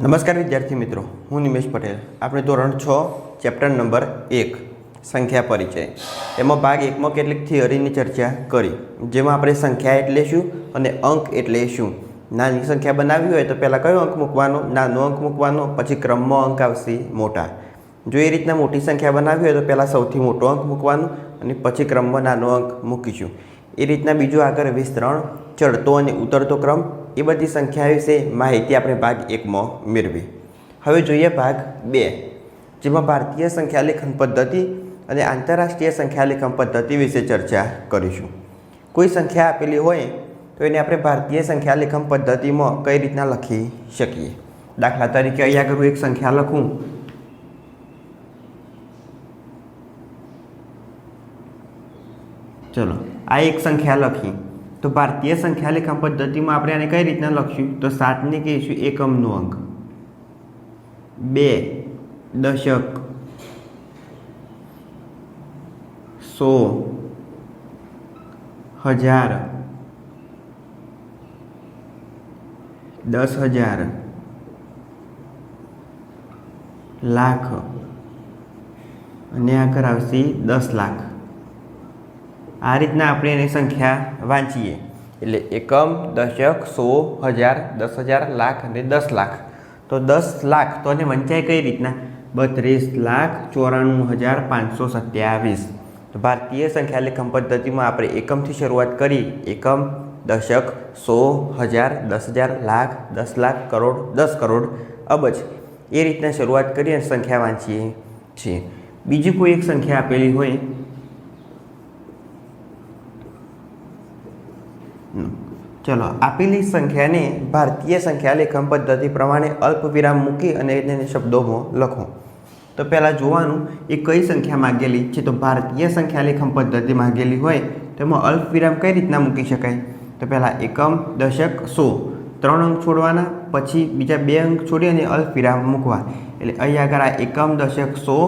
નમસ્કાર વિદ્યાર્થી મિત્રો, હું નિમેશ પટેલ. આપણે ધોરણ છ, ચેપ્ટર નંબર એક, સંખ્યા પરિચય. એમાં ભાગ એકમાં કેટલીક થિયરીની ચર્ચા કરી. જેમાં આપણે સંખ્યા એટલે શું અને અંક એટલે શું. નાની સંખ્યા બનાવવી હોય તો પહેલાં કયો અંક મૂકવાનો, નાનો અંક મૂકવાનો, પછી ક્રમમાં અંક આવશે મોટા. જો એ રીતના મોટી સંખ્યા બનાવવી હોય તો પહેલાં સૌથી મોટો અંક મૂકવાનો અને પછી ક્રમમાં નાનો અંક મૂકીશું. એ રીતના બીજું આગળ વિસ્તરણ ચડતો અને ઉતરતો ક્રમ, એ બધી સંખ્યા વિશે માહિતી આપણે ભાગ એકમાં મેળવી. હવે જોઈએ ભાગ બે, જેમાં ભારતીય સંખ્યાલેખન પદ્ધતિ અને આંતરરાષ્ટ્રીય સંખ્યા લેખન પદ્ધતિ વિશે ચર્ચા કરીશું. કોઈ સંખ્યા આપેલી હોય તો એને આપણે ભારતીય સંખ્યાલેખન પદ્ધતિમાં કઈ રીતના લખી શકીએ? દાખલા તરીકે અહીંયા આગળ હું એક સંખ્યા લખું. ચલો. આ એક સંખ્યા લખી. તો ભારતીય સંખ્યા લેખન પદ્ધતિમાં આપણે આને કઈ રીતના લખશું તો સાતને કહીશું એકમનો અંક. બે દશક સો હજાર દસ હજાર લાખ. અને આગળ આવશે દસ લાખ. આ રીતના આપણે એની સંખ્યા વાંચીએ. એટલે એકમ, દશક, સો, હજાર, દસ હજાર, લાખ અને દસ લાખ. તો દસ લાખ, તો એને વંચાય કઈ રીતના? બત્રીસ લાખ, ચોરાણું હજાર, પાંચસો સત્યાવીસ. તો ભારતીય સંખ્યા લેખન પદ્ધતિમાં આપણે એકમથી શરૂઆત કરી. એકમ, દશક, સો, હજાર, દસ હજાર, લાખ, દસ લાખ, કરોડ, દસ કરોડ. અબજ એ રીતના શરૂઆત કરી અને સંખ્યા વાંચીએ છીએ. બીજી કોઈ એક સંખ્યા આપેલી હોય ચલો, આપેલી સંખ્યાને ભારતીય સંખ્યા લેખન પદ્ધતિ પ્રમાણે અલ્પવિરામ મૂકી અને તેને શબ્દોમાં લખો. તો પહેલાં જોવાનું એ કઈ સંખ્યા માગેલી? છે તો ભારતીય સંખ્યા લેખન પદ્ધતિ માગેલી હોય, તો એમાં અલ્પવિરામ કઈ રીતના મૂકી શકાય? તો પહેલાં એકમ, દશક, સો. ત્રણ અંક છોડવાના, પછી બીજા બે અંક છોડી અને અલ્પવિરામ મૂકવા. એટલે અહીં આગળ આ એકમ, દશક, સો.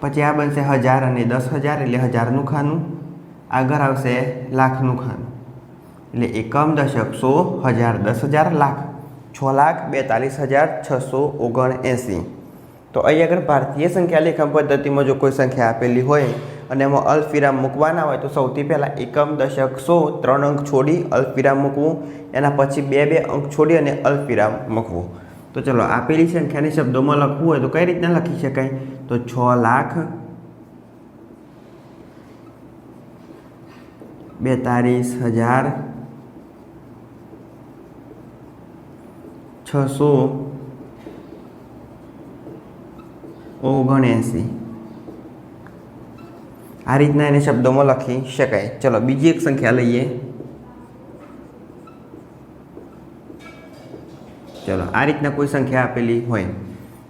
પછી આ બનશે હજાર અને દસ હજાર, એટલે હજારનું ખાનું. આગળ આવશે લાખનું ખાનું. એટલે એકમ દશક સો હજાર દસ હજાર લાખ, છ લાખ બેતાલીસ હજાર છસો ઓગણ એંસી તો અહીં આગળ ભારતીય સંખ્યા લેખન પદ્ધતિમાં જો કોઈ સંખ્યા આપેલી હોય અને એમાં અલ્પવિરામ મૂકવાના હોય, તો સૌથી પહેલાં એકમ દશક સો ત્રણ અંક છોડી અલ્પવિરામ મૂકવું, એના પછી બે બે અંક છોડી અને અલ્પવિરામ મૂકવું. તો ચલો, આપેલી સંખ્યાને શબ્દોમાં લખવું હોય તો કઈ રીતના લખી શકાય? તો છ લાખ બેતાલીસ હજાર છસો ઓગણએંસી. આ રીતના એને શબ્દોમાં લખી શકાય. ચલો, બીજી એક સંખ્યા લઈએ. ચલો, આ રીતના કોઈ સંખ્યા આપેલી હોય.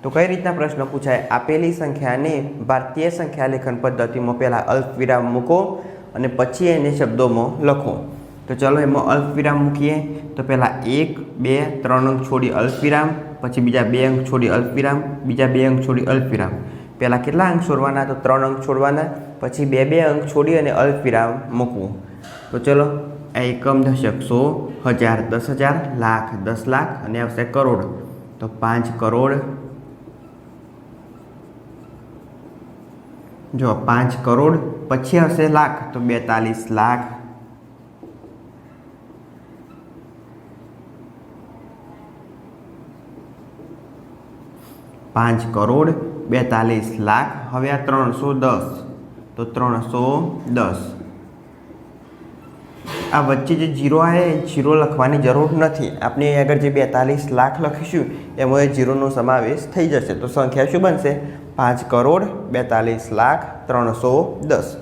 તો કઈ રીતના પ્રશ્ન પૂછાય? આપેલી સંખ્યાને ભારતીય સંખ્યા લેખન પદ્ધતિમાં પહેલાં અલ્પવિરામ મૂકો અને પછી એને શબ્દોમાં લખો. તો ચલો એમાં અલ્પવિરામ મૂકીએ. તો પહેલાં એક, બે, ત્રણ અંક છોડી અલ્પવિરામ, પછી બીજા બે અંક છોડી અલ્પવિરામ, બીજા બે અંક છોડી અલ્પવિરામ. પહેલાં કેટલા અંક છોડવાના? તો ત્રણ અંક છોડવાના, પછી બે બે અંક છોડી અને અલ્પવિરામ મૂકવું. તો ચલો, આ એકમ દશક સો, હજાર, દસ હજાર, લાખ, દસ લાખ અને આવશે કરોડ. તો પાંચ કરોડ. જો પાંચ કરોડ, પછી આવશે લાખ. તો બેતાલીસ લાખ. પાંચ કરોડ બેતાલીસ લાખ, હવે આ ત્રણસો દસ. તો ત્રણસો દસ. આ વચ્ચે જે જીરો આવે એ જીરો લખવાની જરૂર નથી. આપણે આગળ જે બેતાલીસ લાખ લખીશું, એમાં એ જીરોનો સમાવેશ થઈ જશે. તો સંખ્યા શું બનશે? પાંચ કરોડ બેતાલીસ લાખ ત્રણસો દસ.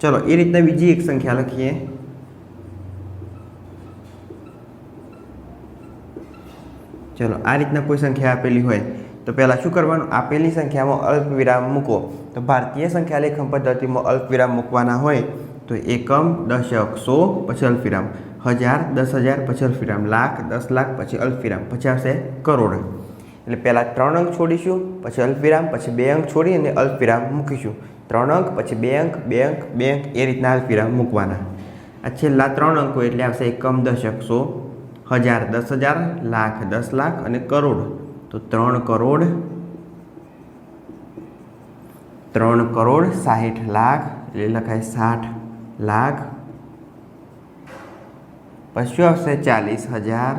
ચલો, એ રીતના બીજી એક સંખ્યા લખીએ. ચલો, આ રીતના કોઈ સંખ્યા આપેલી હોય તો પહેલાં શું કરવાનું? આપેલી સંખ્યામાં અલ્પવિરામ મૂકો. તો ભારતીય સંખ્યા લેખન પદ્ધતિમાં અલ્પવિરામ મૂકવાના હોય તો એકમ, દશક, સો, પછી અલ્પવિરામ હજાર, દસ હજાર, પછી અલ્પવિરામ લાખ, દસ લાખ, પછી અલ્પવિરામ પછી આવશે કરોડ. એટલે પહેલાં ત્રણ અંક છોડીશું, પછી અલ્પવિરામ પછી બે અંક છોડી અને અલ્પવિરામ મૂકીશું. ત્રણ અંક, પછી બે અંક બે અંક બે અંક, એ રીતના અલ્પવિરામ મૂકવાના. આ છેલ્લા ત્રણ અંકો એટલે આવશે એકમ, દશક, સો. હજાર, દસ હજાર, લાખ, દસ લાખ અને કરોડ. તો ત્રણ કરોડ ત્રણ કરોડ સાહીઠ લાખ, એટલે લખાય સાઠ લાખ. પછી આવશે ચાલીસ હજાર.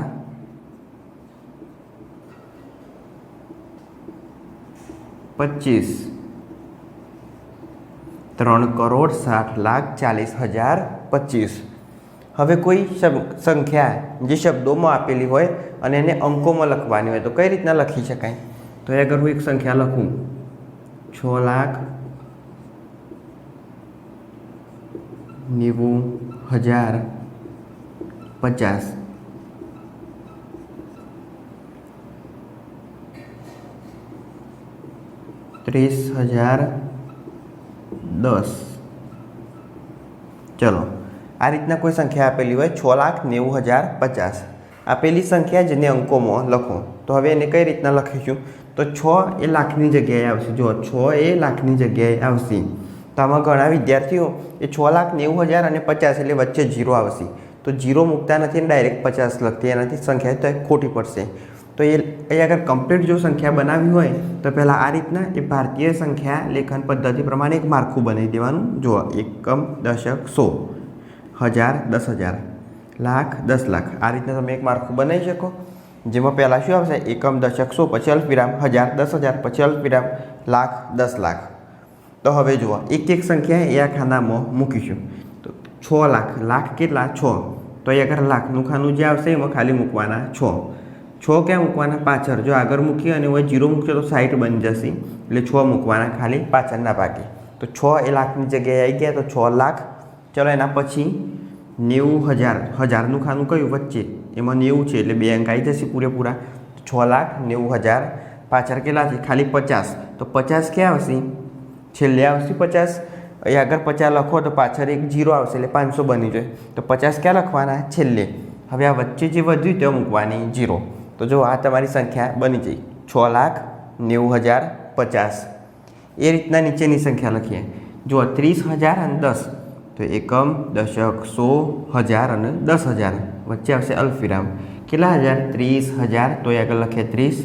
પચીસ. ત્રણ કરોડ સાઠ લાખ ચાલીસ હજાર પચીસ. હવે કોઈ સંખ્યા જે શબ્દોમાં આપેલી હોય અને એને અંકોમાં લખવાની હોય તો કઈ રીતના લખી શકાય? તો એ અગર હું એક સંખ્યા લખું, છ લાખ નેવું હજાર પચાસ. ત્રીસ હજાર દસ. ચલો. આ રીતના કોઈ સંખ્યા આપેલી હોય છ લાખ નેવું હજાર પચાસ. આપેલી સંખ્યા જેને અંકોમાં લખો. તો હવે એને કઈ રીતના લખીશું? તો છ એ લાખની જગ્યાએ આવશે. જો છ એ લાખની જગ્યાએ આવશે. તો આમાં ઘણા વિદ્યાર્થીઓ એ છ લાખ નેવું હજાર અને પચાસ એટલે વચ્ચે જીરો આવશે. તો જીરો મૂકતા નથી અને ડાયરેક્ટ પચાસ લખતી. એનાથી સંખ્યા તો ખોટી પડશે. તો એ એ અગર કમ્પ્લીટ જો સંખ્યા બનાવવી હોય, તો પહેલાં આ રીતના એ ભારતીય સંખ્યા લેખન પદ્ધતિ પ્રમાણે એક માળખું બનાવી દેવાનું. જો એકમ, દશક, સો. હજાર, દસ હજાર. લાખ, દસ લાખ. આ રીતના તમે એક માળખું બનાવી શકો. જેમાં પહેલાં શું આવશે? એકમ દશક સો પછી અલ્પવિરામ. હજાર, દસ હજાર. પછી અલ્પવિરામ. લાખ, દસ લાખ. તો હવે જુઓ. એક એક સંખ્યા એ આ ખાનામાં મૂકીશું. તો છ લાખ. લાખ કેટલા? છ. તો એ અગર લાખનું ખાનું જે આવશે, એમાં ખાલી મૂકવાના છ. છ ક્યાં મૂકવાના? પાછળ. જો આગળ મૂકીએ અને હવે જીરો મૂકશો તો સાઈઠ બની જશે. એટલે છ મૂકવાના ખાલી પાછળના ભાગે. તો છ એ લાખની જગ્યાએ આવી ગયા. તો છ લાખ ચલો એના પછી નેવું હજાર. હજારનું ખાનું કયું વચ્ચે? એમાં નેવું છે એટલે બે અંક આવી જશે પૂરેપૂરા. છ લાખ નેવું હજાર. પાછળ કેટલા છે? ખાલી પચાસ. તો પચાસ ક્યાં આવશે? છેલ્લે આવશે પચાસ. એ આગળ પચાસ લખો તો પાછળ એક જીરો આવશે એટલે પાંચસો બની જાય. તો પચાસ ક્યાં લખવાના? છેલ્લે. હવે આ વચ્ચે જે વધ્યું તે મૂકવાની જીરો. તો જો આ તમારી સંખ્યા બની જઈ. છ લાખ નેવું હજાર પચાસ. એ રીતના નીચેની સંખ્યા લખીએ. જો ત્રીસ હજાર અને દસ. તો એકમ દશક સો હજાર અને દસ હજાર વચ્ચે આવશે અલ્ફવિરામ કેટલા હજાર ત્રીસ હજાર તો એ આગળ લખીએ ત્રીસ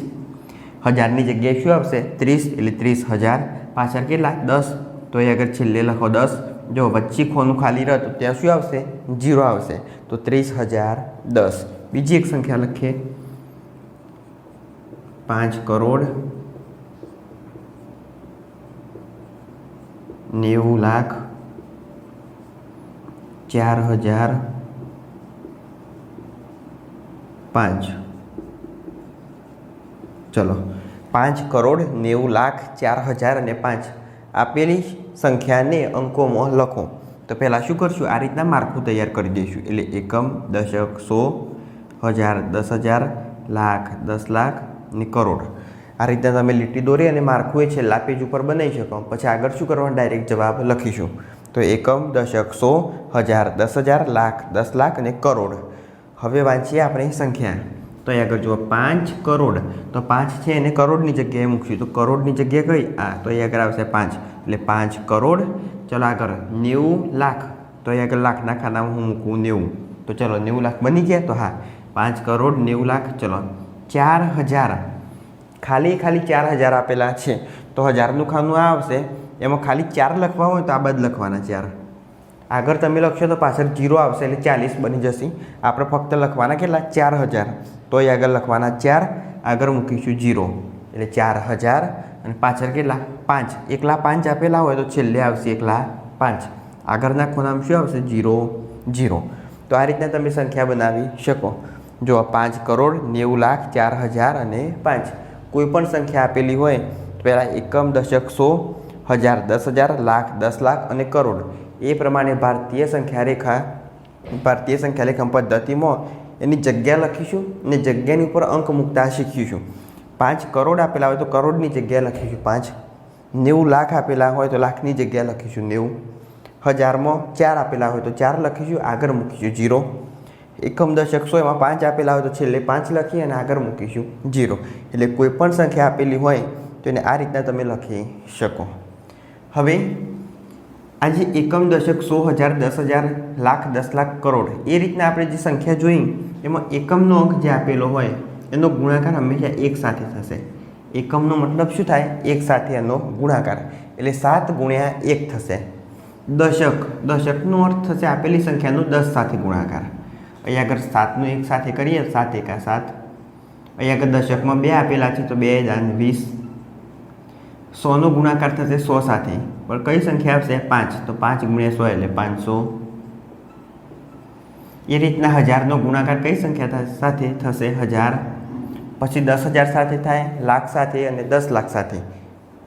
હજારની જગ્યાએ શું આવશે ત્રીસ એટલે ત્રીસ હજાર પાછળ કેટલા દસ તો એ આગળ છેલ્લે લખો દસ જો વચ્ચે ખોનું ખાલી રહે તો ત્યાં શું આવશે જીરો આવશે તો ત્રીસ હજાર દસ બીજી એક સંખ્યા લખીએ પાંચ કરોડ નેવું લાખ ચાર હજાર પાંચ. ચલો, પાંચ કરોડ નેવું લાખ ચાર હજાર અને પાંચ. આપેલી સંખ્યાને અંકોમાં લખો. તો પહેલાં શું કરશું? આ રીતના માળખું તૈયાર કરી દઈશું. એટલે એકમ, દશક, સો, હજાર, દસ હજાર, લાખ, દસ લાખ ને કરોડ. આ રીતના તમે લીટી દોરી અને માળખું એ છેલ્લા પેજ ઉપર બનાવી શકો. પછી આગળ શું કરવાનું? ડાયરેક્ટ જવાબ લખીશું. તો એકમ દશક સો હજાર, દસ હજાર લાખ, દસ લાખ અને કરોડ. હવે વાંચીએ આપણે સંખ્યા. તો અહીં આગળ જુઓ, પાંચ કરોડ. તો પાંચ છે એને કરોડની જગ્યાએ મૂકશું. તો કરોડની જગ્યાએ કઈ? આ, તો અહીં આગળ આવશે પાંચ. એટલે પાંચ કરોડ. ચલો આગળ, નેવું લાખ. તો અહીં આગળ લાખના ખાનામાં હું મૂકું નેવું. તો ચલો, નેવું લાખ બની ગયા? તો હા. પાંચ કરોડ, નેવું લાખ. ચલો, ચાર હજાર. ખાલી ખાલી ચાર હજાર આપેલા છે. તો હજારનું ખાનું આ આવશે. એમાં ખાલી ચાર લખવા હોય તો આ બાદ લખવાના ચાર. આગળ તમે લખશો તો પાછળ જીરો આવશે એટલે ચાલીસ બની જશે. આપણે ફક્ત લખવાના કેટલા? ચાર હજાર. તો એ આગળ લખવાના ચાર. આગળ મૂકીશું જીરો. એટલે ચાર હજાર. અને પાછળ કેટલા? પાંચ. એકલા પાંચ આપેલા હોય તો છેલ્લે આવશે એકલા પાંચ. આગળના ખૂણામાં શું આવશે? Zero zero. તો આ રીતના તમે સંખ્યા બનાવી શકો. જો પાંચ કરોડ, નેવું લાખ, ચાર હજાર અને પાંચ. કોઈ પણ સંખ્યા આપેલી હોય પહેલાં એકમ દશક સો હજાર, દસ હજાર, લાખ, દસ લાખ અને કરોડ. એ પ્રમાણે ભારતીય સંખ્યા રેખા, ભારતીય સંખ્યા લેખન પદ્ધતિમાં એની જગ્યા લખીશું અને જગ્યાની ઉપર અંક મૂકતા શીખીશું. પાંચ કરોડ આપેલા હોય તો કરોડની જગ્યાએ લખીશું પાંચ. નેવું લાખ આપેલા હોય તો લાખની જગ્યાએ લખીશું નેવું. હજારમાં ચાર આપેલા હોય તો ચાર લખીશું, આગળ મૂકીશું જીરો એકમ દશક સો એમાં પાંચ આપેલા હોય તો છેલ્લે પાંચ લખી અને આગળ મૂકીશું જીરો એટલે કોઈ પણ સંખ્યા આપેલી હોય તો એને આ રીતના તમે લખી શકો. હવે આજે એકમ દશક સો હજાર, દસ હજાર, લાખ, દસ લાખ કરોડ એ રીતના આપણે જે સંખ્યા જોઈ, એમાં એકમનો અંક જે આપેલો હોય, એનો ગુણાકાર હંમેશા એક સાથે થશે. એકમનો મતલબ શું થાય? એક સાથે એનો ગુણાકાર. એટલે સાત ગુણ્યા એક થશે. દશક, દશકનો અર્થ થશે આપેલી સંખ્યાનો દસ સાથે ગુણાકાર. અહીંયા આગળ સાતનું એક સાથે કરીએ, સાત એકા સાત. અહીંયા આગળ દશકમાં બે આપેલા છે, તો બે, દાન વીસ. સોનો ગુણાકાર થશે સો સાથે. પણ કઈ સંખ્યા આવશે? પાંચ. તો પાંચ ગુણ્યા સો એટલે પાંચસો. એ રીતના હજારનો ગુણાકાર કઈ સંખ્યા સાથે થશે? હજાર. પછી દસ હજાર સાથે થાય, લાખ સાથે અને દસ લાખ સાથે.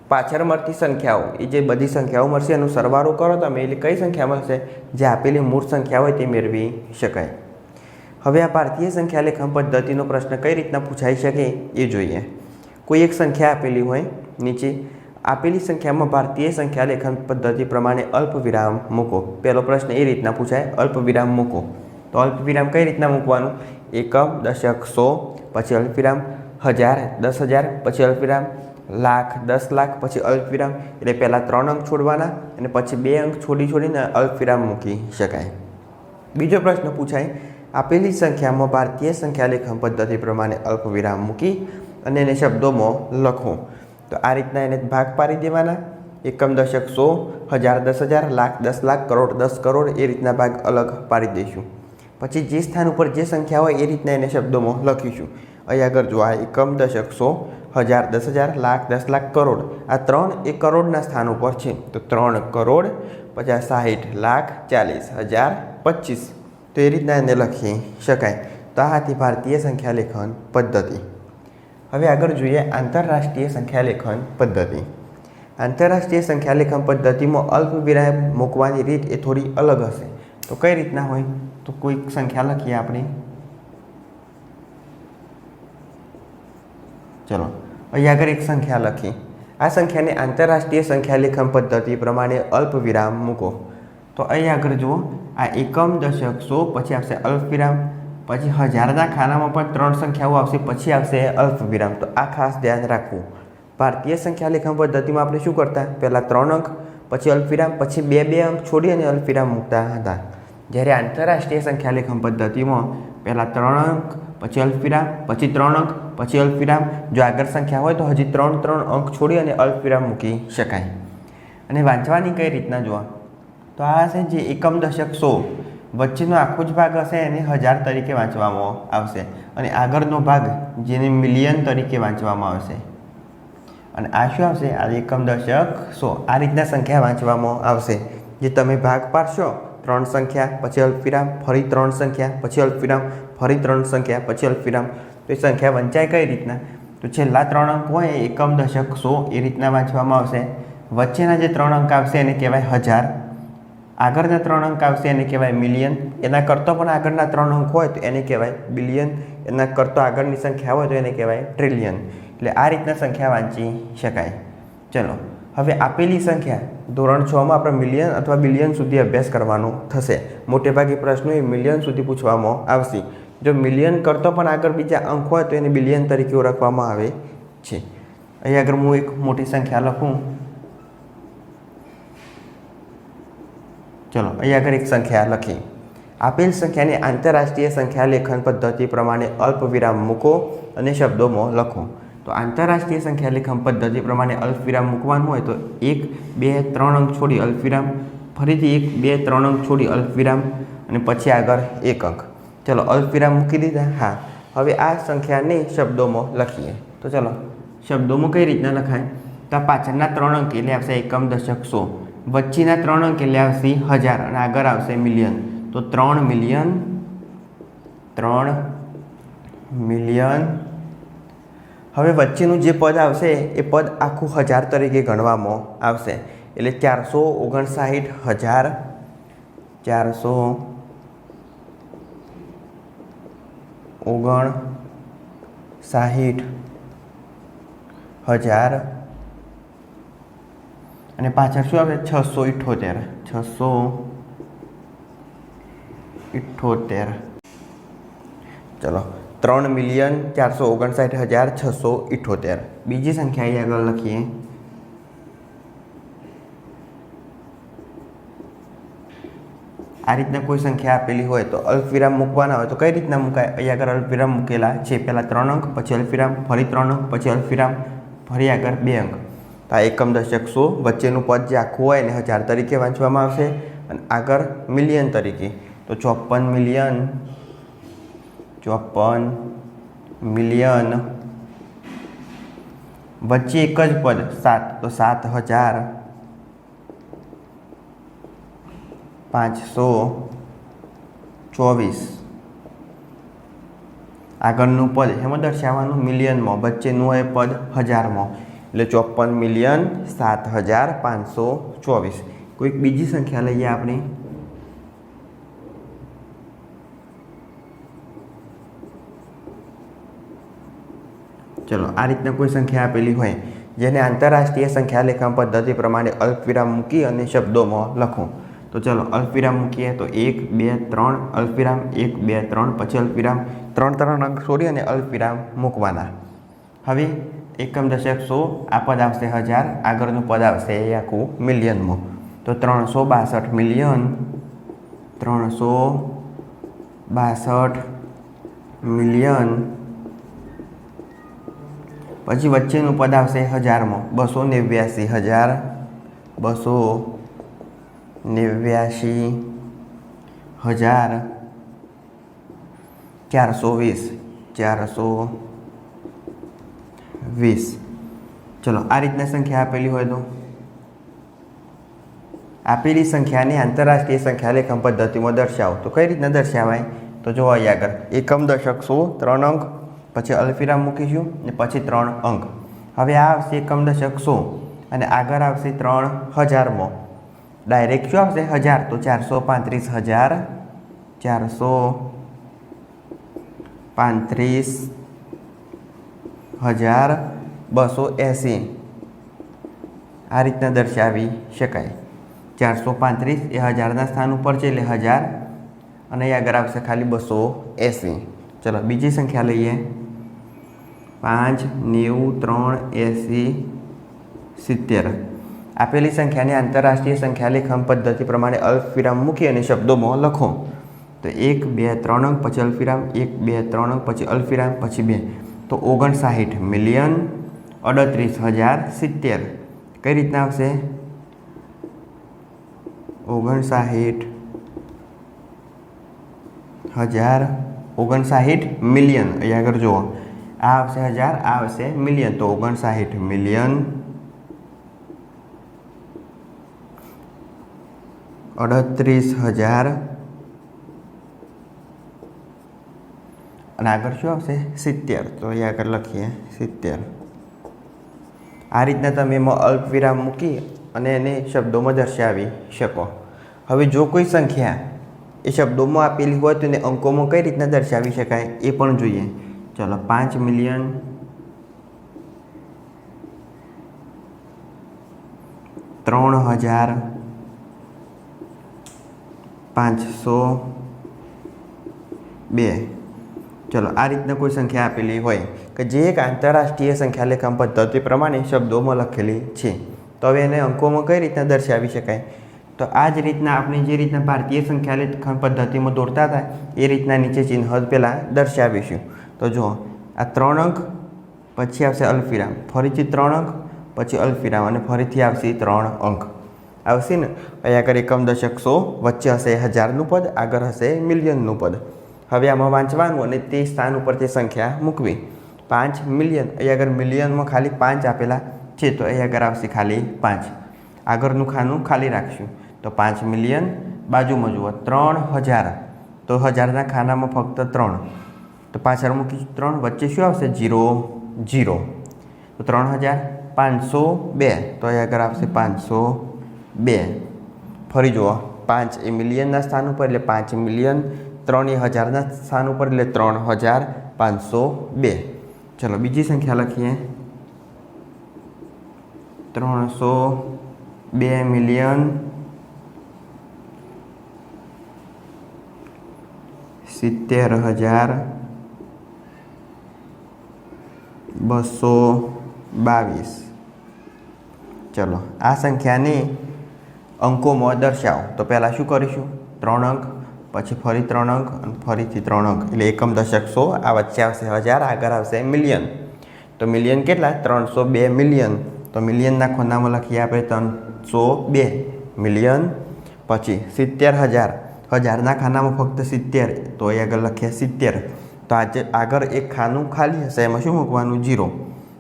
પાછળ મળતી સંખ્યાઓ. એ જે બધી સંખ્યાઓ મળશે એનો સરવાળો કરો તમે. એટલે કઈ સંખ્યા મળશે? જે આપેલી મૂળ સંખ્યા હોય તે મેળવી શકાય. હવે આ ભારતીય સંખ્યા લેખન પદ્ધતિનો પ્રશ્ન કઈ રીતના પૂછાઈ શકે એ જોઈએ. કોઈ એક સંખ્યા આપેલી હોય નીચે આપેલી સંખ્યામાં ભારતીય સંખ્યા લેખન પદ્ધતિ પ્રમાણે અલ્પ વિરામ મૂકો. પહેલો પ્રશ્ન એ રીતના પૂછાય અલ્પ વિરામ મૂકો. તો અલ્પ વિરામ કઈ રીતના મૂકવાનું? એકમ, દશક, સો, પછી અલ્પ વિરામ હજાર, દસ હજાર, પછી અલ્પ વિરામ લાખ, દસ લાખ, પછી અલ્પ વિરામ એટલે પહેલાં ત્રણ અંક છોડવાના અને પછી બે અંક છોડી છોડીને અલ્પ વિરામ મૂકી શકાય. બીજો પ્રશ્ન પૂછાય, આપેલી સંખ્યામાં ભારતીય સંખ્યા લેખન પદ્ધતિ પ્રમાણે અલ્પ વિરામ મૂકી અને એને શબ્દોમાં લખો. તો આ રીતના એને ભાગ પાડી દેવાના. એકમ દશક સો, હજાર દસ હજાર, લાખ દસ લાખ, કરોડ દસ કરોડ એ રીતના ભાગ અલગ પાડી દઈશું. પછી જે સ્થાન ઉપર જે સંખ્યા હોય એ રીતના એને શબ્દોમાં લખીશું. અહીં આગળ જો આ એકમ દશક સો, હજાર દસ હજાર, લાખ દસ લાખ, કરોડ. આ ત્રણ એ કરોડના સ્થાન ઉપર છે. તો ત્રણ કરોડ, પચાસ સાહીઠ લાખ, ચાલીસ હજાર, પચીસ. તો એ રીતના એને લખી શકાય. તો આ હતી ભારતીય સંખ્યા લેખન પદ્ધતિ. હવે આગળ જોઈએ આંતરરાષ્ટ્રીય સંખ્યાલેખન પદ્ધતિ. આંતરરાષ્ટ્રીય સંખ્યાલેખન પદ્ધતિમાં અલ્પ વિરામ મૂકવાની રીત એ થોડી અલગ હશે. તો કઈ રીતના હોય? તો કોઈક સંખ્યા લખીએ આપણે. ચલો અહીં આગળ એક સંખ્યા લખી આ સંખ્યાને આંતરરાષ્ટ્રીય સંખ્યાલેખન પદ્ધતિ પ્રમાણે અલ્પ વિરામ મૂકો. તો અહીં આગળ જુઓ, આ એકમ દશક સો, પછી આવશે અલ્પ વિરામ. પછી હજારના ખાનામાં પણ ત્રણ સંખ્યાઓ આવશે, પછી આવશે અલ્પ વિરામ તો આ ખાસ ધ્યાન રાખવું. ભારતીય સંખ્યા લેખન પદ્ધતિમાં આપણે શું કરતા? પહેલાં ત્રણ અંક, પછી અલ્પવિરામ, પછી બે બે અંક છોડી અને અલ્પવિરામ મૂકતા હતા. જ્યારે આંતરરાષ્ટ્રીય સંખ્યા લેખન પદ્ધતિમાં પહેલાં ત્રણ અંક, પછી અલ્પવિરામ, પછી ત્રણ અંક, પછી અલ્પવિરામ. જો આગળ સંખ્યા હોય તો હજી ત્રણ ત્રણ અંક છોડી અને અલ્પવિરામ મૂકી શકાય. અને વાંચવાની કઈ રીતના જોવા? તો આ છે જે એકમ દશક સો. વચ્ચેનો આખો જ ભાગ હશે એને હજાર તરીકે વાંચવામાં આવશે અને આગળનો ભાગ જેને મિલિયન તરીકે વાંચવામાં આવશે. અને આ શું આવશે? આ એકમ દશક સો. આ રીતના સંખ્યા વાંચવામાં આવશે. જે તમે ભાગ પાડશો, ત્રણ સંખ્યા, પછી અલ્પવિરામ, ફરી ત્રણ સંખ્યા, પછી અલ્પવિરામ, ફરી ત્રણ સંખ્યા, પછી અલ્પવિરામ. તો એ સંખ્યા વંચાય કઈ રીતના? તો છેલ્લા ત્રણ અંક હોય એકમ દશક સો એ રીતના વાંચવામાં આવશે. વચ્ચેના જે ત્રણ અંક આવશે એને કહેવાય હજાર. આગળના ત્રણ અંક આવશે, એને કહેવાય મિલિયન એના કરતો પણ આગળના ત્રણ અંક હોય તો એને કહેવાય બિલિયન એના કરતો આગળની સંખ્યા હોય તો એને કહેવાય ટ્રિલિયન એટલે આ રીતના સંખ્યા વાંચી શકાય. ચલો, હવે આપેલી સંખ્યા ધોરણ છમાં આપણે મિલિયન અથવા બિલિયન સુધી અભ્યાસ કરવાનો થશે. મોટેભાગે પ્રશ્નો એ મિલિયન સુધી પૂછવામાં આવશે. જો મિલિયન કરતો પણ આગળ બીજા અંક હોય તો એને બિલિયન તરીકે ઓળખવામાં આવે છે. અહીં આગળ હું એક મોટી સંખ્યા લખું. ચલો, અહીંયા આગળ એક સંખ્યા લખી આપેલ સંખ્યાને આંતરરાષ્ટ્રીય સંખ્યા લેખન પદ્ધતિ પ્રમાણે અલ્પ વિરામ મૂકો અને શબ્દોમાં લખો. તો આંતરરાષ્ટ્રીય સંખ્યા લેખન પદ્ધતિ પ્રમાણે અલ્પ વિરામ મૂકવાનું હોય તો એક, બે, ત્રણ અંક છોડી અલ્પ ફરીથી એક, બે, ત્રણ અંક છોડી અલ્પ વિરામ અને પછી આગળ એક અંક. ચલો અલ્પ વિરામ મૂકી દીધા? હા. હવે આ સંખ્યાને શબ્દોમાં લખીએ. તો ચલો, શબ્દોમાં કઈ રીતના લખાય? તો પાછળના ત્રણ અંક એટલે આવશે એકમ દશક સો. વચ્ચેના ત્રણ અંક એટલે આવશે હજાર અને આગળ આવશે મિલિયન તો ત્રણ મિલિયન ત્રણ મિલિયન હવે વચ્ચેનું જે પદ આવશે, એ પદ આખું હજાર તરીકે ગણવામાં આવશે. એટલે ચારસો ઓગણસાઠ હજાર ચારસો ઓગણ સાહીઠ હજાર અને પાછળ શું આવે? છસો ઇઠોતેર. છસો ઇઠોતેર. ચલો. ત્રણ મિલિયન ચારસો ઓગણસાઠ હજાર છસો ઇઠોતેર. બીજી સંખ્યા અહીં આગળ લખીએ. આ રીતના કોઈ સંખ્યા આપેલી હોય તો અલ્ફિરામ મૂકવાના હોય તો કઈ રીતના મુકાય? અહીંયા આગળ અલ્ફિરામ મૂકેલા. છે પહેલાં ત્રણ અંક, પછી અલ્ફિરામ ફરી ત્રણ અંક, પછી અલ્ફિરામ ફરી આગળ બે અંક. તો આ એકમ દશક સો વચ્ચેનું પદ જે આખું હોય ને હજાર તરીકે વાંચવામાં આવશે અને આગળ મિલિયન તરીકે. તો ચોપન મિલિયન ચોપન મિલિયન વચ્ચે એક જ પદ, સાત. તો સાત હજાર પાંચસો ચોવીસ. આગળનું પદ એમાં દર્શાવવાનું મિલિયનમાં, વચ્ચેનું હોય પદ હજારમાં. એટલે ચોપન મિલિયન સાત હજાર પાંચસો ચોવીસ. કોઈક બીજી સંખ્યા લઈએ આપણે? ચલો, આ રીતના કોઈ સંખ્યા આપેલી હોય, જેને આંતરરાષ્ટ્રીય સંખ્યા લેખન પદ્ધતિ પ્રમાણે અલ્પવિરામ મૂકી અને શબ્દોમાં લખો. તો ચલો, અલ્પવિરામ મૂકીએ, તો એક, બે, ત્રણ, અલ્પવિરામ, એક, બે, ત્રણ, પછી અલ્પવિરામ, ત્રણ ત્રણ અંક છોડી અને અલ્પવિરામ મૂકવાના. હવે એકમ દશક સો, આ પદ આવશે હજાર, આગળનું પદ આવશે એ આખું મિલિયનમાં. તો ત્રણસો બાસઠ મિલિયન, ત્રણસો બાસઠ મિલિયન. પછી વચ્ચેનું પદ આવશે હજારમાં. બસો નેવ્યાસી હજાર, બસો નેવ્યાસી હજાર, ચારસો વીસ, ચારસો વીસ. ચલો, આ રીતના સંખ્યા આપેલી હોય તો? આપેલી સંખ્યાને આંતરરાષ્ટ્રીય સંખ્યા લેખન પદ્ધતિમાં દર્શાવો. તો કઈ રીતના દર્શાવાય? તો જો અહીં આગળ. એકમ દશક સો, ત્રણ અંક, પછી અલ્ફીરામ મૂકીશું ને પછી ત્રણ અંક. હવે આ આવશે એકમ દશક સો, અને આગળ આવશે ત્રણ હજારમાં. ડાયરેક્ટ શું આવશે? હજાર. તો ચારસો પાંત્રીસ હજાર, ચારસો પાંત્રીસ હજાર બસો એંસી. આ રીતના દર્શાવી શકાય. ચારસો પાંત્રીસ એ હજારના સ્થાન ઉપર છે એટલે હજાર. અને એ આગળ આવશે ખાલી બસો એંસી. ચલો બીજી સંખ્યા લઈએ. પાંચ, નેવું, ત્રણ, એંસી, સિત્તેર. આપેલી સંખ્યાને આંતરરાષ્ટ્રીય સંખ્યા લેખન પદ્ધતિ પ્રમાણે અલ્પવિરામ મૂકી અને શબ્દોમાં લખો. તો એક, બે, ત્રણ અંક પછી અલ્પવિરામ, એક, બે, ત્રણ અંક પછી અલ્પવિરામ, પછી બે. તો ઓગણસાઠ મિલિયન અડત્રીસ હજાર સિત્તેર. કઈ રીતના આવશે? ઓગણસાઠ હજાર ઓગણસાઠ મિલિયન. અહીંયા આગળ જુઓ. આ આવશે હજાર, આ આવશે મિલિયન. તો ઓગણસાઠ મિલિયન અડત્રીસ હજાર અને આગળ શું આવશે? સિત્તેર. તો અહીંયા આગળ લખીએ. સિત્તેર. આ રીતના તમે એમાં અલ્પવિરામ મૂકી અને એને શબ્દોમાં દર્શાવી શકો. હવે જો કોઈ સંખ્યા એ શબ્દોમાં આપેલી હોય તો એને અંકોમાં કઈ રીતના દર્શાવી શકાય એ પણ જોઈએ. ચલો, પાંચ મિલિયન ત્રણ હજાર પાંચસો બે. ચલો, આ રીતના કોઈ સંખ્યા આપેલી હોય કે જે એક આંતરરાષ્ટ્રીય સંખ્યા લેખન પદ્ધતિ પ્રમાણે શબ્દોમાં લખેલી છે. તો હવે એને અંકોમાં કઈ રીતના દર્શાવી શકાય? તો આ જ રીતના આપણે જે રીતના ભારતીય સંખ્યા લેખન પદ્ધતિમાં દોરતા હતા, એ રીતના નીચે ચિહ્ન પહેલાં દર્શાવીશું. તો જુઓ, આ ત્રણ અંક, પછી આવશે અલ્ફિરામ. ફરીથી ત્રણ અંક, પછી અલ્ફિરામ અને ફરીથી આવશે ત્રણ અંક. આવશે ને? અહીંયા આગળ એકમ દશક સો, વચ્ચે હશે હજારનું પદ, આગળ હશે મિલિયનનું પદ. હવે આમાં વાંચવાનું અને તે સ્થાન ઉપર તે સંખ્યા મૂકવી. પાંચ મિલિયન, અહીં આગળ મિલિયનમાં ખાલી પાંચ આપેલા છે, તો અહીં આગળ આવશે ખાલી પાંચ. આગળનું ખાનું ખાલી રાખશું. તો પાંચ મિલિયન, બાજુમાં જુઓ, ત્રણ હજાર. તો હજારના ખાનામાં ફક્ત ત્રણ. તો પાછળ મૂકી ત્રણ, વચ્ચે શું આવશે? જીરો જીરો તો ત્રણ હજાર પાંચસો બે. તો અહીં આગળ આવશે પાંચસો બે. ફરી જુઓ, પાંચ એ મિલિયનના સ્થાન ઉપર, એટલે પાંચ મિલિયન ત્રણ હજારના સ્થાન ઉપર એટલે ત્રણ હજાર પાંચસો બે. ચલો, બીજી સંખ્યા લખીએ. ત્રણસો બે મિલિયન સિત્તેર હજાર બસો બાવીસ. ચલો, આ સંખ્યાને અંકોમાં દર્શાવો. તો પહેલાં શું કરીશું? ત્રણ અંક પછી ફરી ત્રણ અંક અને ફરીથી ત્રણ અંક. એટલે એકમ દશક સો, આ વચ્ચે આવશે હજાર આગળ આવશે મિલિયન. તો મિલિયન કેટલા? ત્રણસો બે મિલિયન. તો મિલિયનના ખૂનામાં લખીએ આપણે ત્રણસો બે મિલિયન. પછી સિત્તેર હજાર. હજારના ખાનામાં ફક્ત સિત્તેર. તો એ આગળ લખીએ સિત્તેર. તો આજે આગળ એક ખાનું ખાલી હશે, એમાં શું મૂકવાનું? જીરો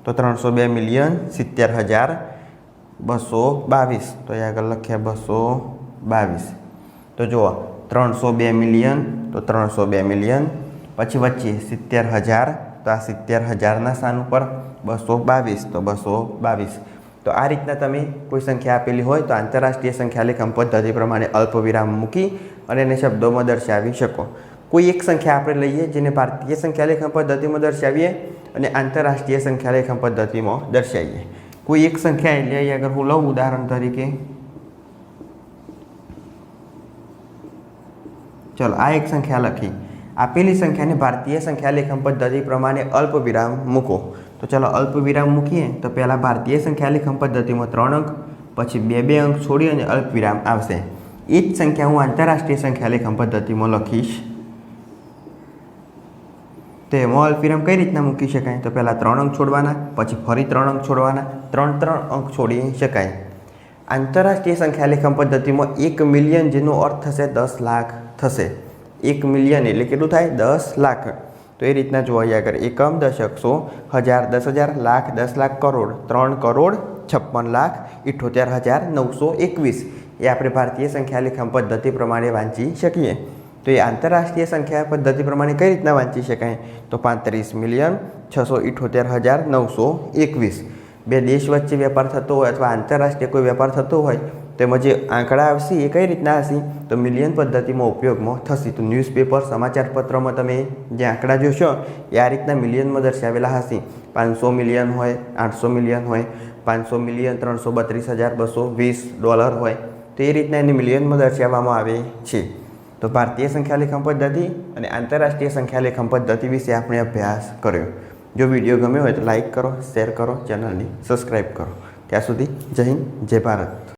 તો ત્રણસો બે મિલિયન, સિત્તેર હજાર, બસો બાવીસ. તો એ આગળ લખ્યા બસો બાવીસ. તો જુઓ ત્રણસો બે મિલિયન, તો ત્રણસો બે મિલિયન. પછી વચ્ચે સિત્તેર હજાર, તો આ સિત્તેર હજારના સ્થાન ઉપર બસો બાવીસ, તો બસો બાવીસ. તો આ રીતના તમે કોઈ સંખ્યા આપેલી હોય તો આંતરરાષ્ટ્રીય સંખ્યા લેખન પદ્ધતિ પ્રમાણે અલ્પવિરામ મૂકી અને એને શબ્દોમાં દર્શાવી શકો. કોઈ એક સંખ્યા આપણે લઈએ જેને ભારતીય સંખ્યા લેખન પદ્ધતિમાં દર્શાવીએ અને આંતરરાષ્ટ્રીય સંખ્યા લેખન પદ્ધતિમાં દર્શાવીએ. કોઈ એક સંખ્યા એટલે આગળ હું લઉં ઉદાહરણ તરીકે. ચલો, આ એક સંખ્યા લખી. આપેલી સંખ્યાને ભારતીય સંખ્યા લેખન પદ્ધતિ પ્રમાણે અલ્પ વિરામ મૂકો. તો ચાલો, અલ્પ વિરામ મૂકીએ, તો પહેલાં ભારતીય સંખ્યા લેખન પદ્ધતિમાં ત્રણ અંક, પછી બે બે અંક છોડી અને અલ્પ વિરામ આવશે. એ જ સંખ્યા હું આંતરરાષ્ટ્રીય સંખ્યા લેખન પદ્ધતિમાં લખીશ. તો અલ્પ વિરામ કઈ રીતના મૂકી શકાય? તો પહેલાં ત્રણ અંક છોડવાના, પછી ફરી ત્રણ અંક છોડવાના, ત્રણ ત્રણ અંક છોડી શકાય. આંતરરાષ્ટ્રીય સંખ્યા લેખન પદ્ધતિમાં એક મિલિયન જેનો અર્થ થશે દસ લાખ. થશે. એક મિલિયન એટલે કેટલું થાય? દસ લાખ. તો એ રીતના જોવા જાય આગળ. એકમ દશક સો હજાર, દસ હજાર, લાખ, દસ લાખ, કરોડ. ત્રણ કરોડ, છપ્પન લાખ, ઇઠોતેર હજાર, નવસો એકવીસ. એ આપણે ભારતીય સંખ્યા લેખન પદ્ધતિ પ્રમાણે વાંચી શકીએ. તો એ આંતરરાષ્ટ્રીય સંખ્યા પદ્ધતિ પ્રમાણે કઈ રીતના વાંચી શકાય? તો પાંત્રીસ મિલિયન, છસો ઇઠોતેર હજાર, નવસો એકવીસ. બે દેશ વચ્ચે વેપાર થતો હોય અથવા આંતરરાષ્ટ્રીય કોઈ વેપાર થતો હોય તેમાં જે આંકડા આવશે એ કઈ રીતના હશે? તો મિલિયન પદ્ધતિમાં ઉપયોગમાં થશે. તો ન્યૂઝપેપર સમાચારપત્રમાં તમે જે આંકડા જોશો, એ આ રીતના મિલિયનમાં દર્શાવેલા હશે. પાંચસો મિલિયન હોય, આઠસો મિલિયન હોય, પાંચસો મિલિયન, ત્રણસો બત્રીસ હજાર, બસો વીસ ડોલર હોય. તો એ રીતના એને મિલિયનમાં દર્શાવવામાં આવે છે. તો ભારતીય સંખ્યાલેખન પદ્ધતિ અને આંતરરાષ્ટ્રીય સંખ્યાલેખન પદ્ધતિ વિશે આપણે અભ્યાસ કર્યો. જો વીડિયો ગમ્યો હોય તો લાઇક કરો, શેર કરો, ચેનલની સબસ્ક્રાઈબ કરો. ત્યાં સુધી જય હિન્દ, જય ભારત.